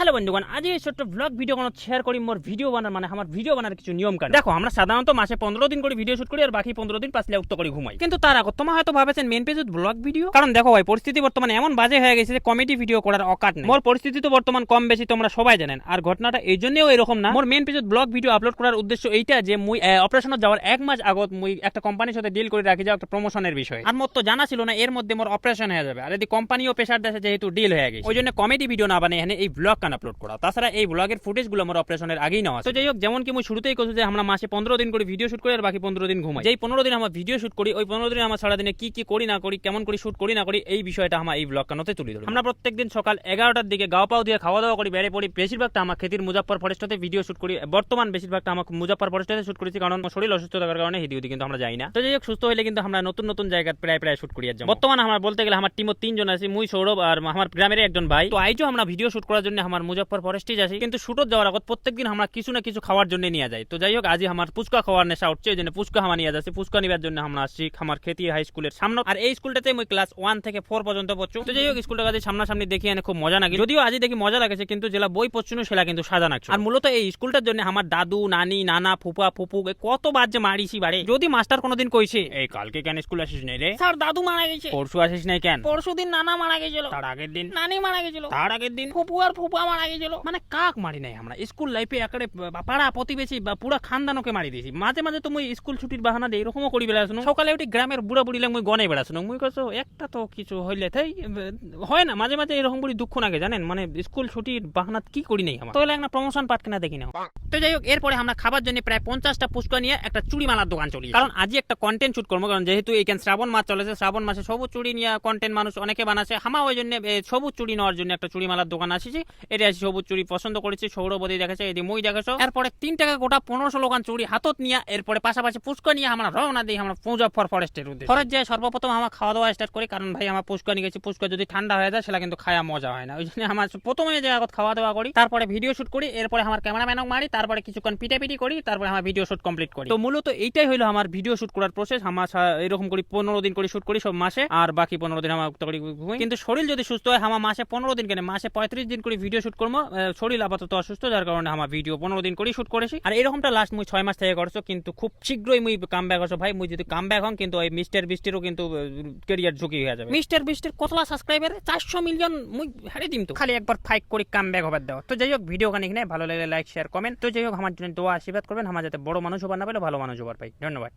Hello বন্ধুগণ, আজ এই ছোট্ট ব্লগ ভিডিও কোনো শেয়ার করি, মোর ভিডিও বানার মানে আমার ভিডিও বানার কিছু নিয়ম কানুন। দেখো, আমরা সাধারণত মাসে পনেরো দিন করে ভিডিও শুট করি আর বাকি পনেরো দিন পাঁচলে উত্তর করে ঘুমাই। কিন্তু তার আগে তোমার হয়তো ভাবেছেন মেন পেজ ব্লগ ভিডিও কারণ দেখো ভাই, পরিস্থিতি বর্তমানে এমন বাজে হয়ে গেছে যে কমেডি ভিডিও করার অকাট নেই। মোর পরিস্থিতি তো বর্তমান কম বেশি, তোমরা সবাই জানেন। আর ঘটনাটা এই জন্যও এরকম না, মোর মেন পেজত ব্লগ ভিডিও আপলোড করার উদ্দেশ্য এইটা যে মুই অপারেশনত যাওয়ার এক মাস আগত মুই একটা কোম্পানির সাথে ডিল করে রাখি, যাও একটা প্রমোশনের বিষয়। আর মোর তো জানা ছিল না, এর মধ্যে মোর অপারেশন হয়ে যাবে। আর যদি কোম্পানিও প্রেশার দেশে যেহেতু ডিল হয়ে গেছে। ওই জন্য কমেডি ভিডিও না বানিয়ে এখানে এই ব্লগ কান আপলোড করা তাছাড়া এই ব্লগের ফুটেজগুলো আমার অপারেশনের আগেই নেওয়া তো যাই হোক যেমন কি শুরুতেই কইছি যে আমরা মাসে পনেরো দিন করে ভিডিও শুট করি আর বাকি পনেরো দিন ঘুমাই। যেই পনেরো দিন আমার ভিডিও শুট করি ওই পনেরো দিন আমার সারাদিনে কি কি করি না করি কেমন করি শুট করি না করি এই বিষয়টা আমার এই ব্লগ কানোতে তুলে ধরি আমরা প্রত্যেকদিন সকাল এগারোটার দিকে গাও পাও দিয়ে খাওয়া দাওয়া করি বেড়ে পড়ি। বেশিরভাগটা আমার খেতির মুজাফর ফরেস্টতে ভিডিও শুট করি। বর্তমান বেশিরভাগটা আমার মুজাফর ফরেস্টতে শুট করেছি কারণ আমার শরীর অসুস্থ থাকার কারণে হিদিউদি কিন্তু আমরা যাই না। তো যাই হোক সুস্থ হলে কিন্তু আমরা নতুন নতুন জায়গায় প্রায় প্রায় শুট করি। বর্তমান আমার বলতে গেলে আমার টিমও তিনজন আছে মুই সৌরভ আর আমার গ্রামের একজন ভাই। তো আইজও আমরা ভিডিও শুট করার জন্য আমার মুজাফর ফরেস্টে যাচ্ছি। কিন্তু শুটত যাওয়ার আগত প্রত্যেকদিন আমরা কিছু না কিছু খাওয়ার জন্য নিয়ে যাই। তো যাই হোক আজ আমার পুচকা খাওয়ার নেশা উঠছে এই জন্য পুচকা আমার নিয়ে যাচ্ছি। পুচকা নিবার জন্য আমরা আসছি আমার খেতি হাই স্কুলের সামনে। আর এই স্কুলটাতে আমি ক্লাস ওয়ান থেকে ফোর পর্যন্ত পড়ছো। তো যাই হোক স্কুলটা কাছে সামনাসামনি দেখি এনে খুব মজা লাগে। যদিও আজ দেখি মজা লাগেছে কিন্তু জেলা বই পড়ছুন সেটা কিন্তু সাজা নাকছে আর মূলত এই স্কুলটার জন্য আমার দাদু নানি নানা ফুপা ফুপু কত যে মারিছি বাড়ে। যদি মাস্টার কোনোদিন কইছে এই কালকে কেন স্কুল আসিস নাই রে? স্যার দাদু মারা গেছে। পরশু আসিস নাই কেন? পরশু দিন নানা মারা গেছিল। তার আগের দিন? নানি মারা গেছিল। তার আগের দিন? ফুপু আর ফুপা মারা গেছিল মানে কাক মারি নাই আমরা? স্কুল লাইফে একেবারে পাড়া প্রতিবেশী, বা, পুরা খানদানকে মারি দিয়েছি। মাঝে মাঝে তো মুই স্কুল ছুটির বাহানা দিয়ে এরকমও করি বেড়াছো সকালে উঠি গ্রামের বুড়া বুড়ি মুই গনে বেড়াছো মুই কাছো একটা তো কিছু হইলে তাই হয় না। মাঝে মাঝে এরকম করি দুঃখ লাগে, জানেন? মানে স্কুল ছুটির বাহানাত কি করি নাই আমার? তো একটা প্রমোশন পাট কিনা দেখি না তো যাই হোক, এরপরে আমরা খাবার জন্য প্রায় পঞ্চাশটা পুষ্কা নিয়ে একটা চুড়ি মালার দোকান চলি কারণ আজই একটা কন্টেন্ট শুট করব, কারণ যেহেতু এইখান শ্রাবণ মাস চলেছে, শ্রাবণ মাসে সবুজ চুড়ি নিয়ে কন্টেন্ট মানুষ অনেকে বানাচ্ছে। হামা ওই জন্য সবুজ চুড়ি নেওয়ার জন্য একটা চুড়ি মালার দোকান আসিছি। এটা আসি সবুজ চুরি পছন্দ করেছি সৌরবতী দেখেছে এদি মই দেখেছ? এরপরে তিন টাকা গোটা পনেরোশো লোকান চুরি হাতত নিয়ে এরপরে পাশাপাশি পুষ্কা নিয়ে আমরা রওনা দিই আমরা মুজফর ফরেস্টের উদ্দেশ্যে। ফরেস্ট যায় সর্বপ্রথম আমার খাওয়া দাওয়া স্টার্ট করি কারণ ভাই আমার পুষ্কা নিয়ে গেছি পুষ্কা যদি ঠান্ডা হয়ে যায় সেটা কিন্তু খাওয়া মজা হয় না। ওই জন্য আমার প্রথমে যে আগত খাওয়া দাওয়া করি তারপরে ভিডিও শুট করি এরপরে আমার ক্যামেরাম্যানক মারি তারপরে কিছুক্ষণ পিটাপিটি করি তারপরে আমার ভিডিও শুট কমপ্লিট করি। তো মূলত এইটাই হলো আমার ভিডিও শুট করার প্রসেস আমার এরকম করি পনেরো দিন করে শুট করি সব মাসে আর বাকি পনেরো দিন আমার। কিন্তু শরীর যদি সুস্থ হয় আমার মাসে পনেরো দিন কেন মাসে পঁয়ত্রিশ দিন করে ভিডিও শুট করব। শরীর আপাতত অসুস্থ যার কারণে আমার ভিডিও পনেরো দিন করে শুট করেছি। আর এরকমটা লাস্ট মুই ছয় মাস থেকে করছ কিন্তু খুব শীঘ্রই মুই কাম ব্যাক হছো ভাই মুই যদি কাম ব্যাক হন কিন্তু ওই মিস্টার বৃষ্টিরও কিন্তু কেরিয়ার ঝুঁকি হয়ে যাবে। মিস্টার বৃষ্টির কতলা সাবস্ক্রাইবার চারশো মিলিয়ন মুই হারে দিম তো। খালি একবার ফাইক করে কাম ব্যাক হবার দেওয়া। তো যাই হোক ভিডিও নেই ভালো লাগলে লাইক শেয়ার কমেন্ট তো যাই হোক আমার জন্য দোয়া আশীর্বাদ করবেন। আমার যাতে বড় মানুষ হবার না পেলে ভালো মানুষ হবার পাই। ধন্যবাদ।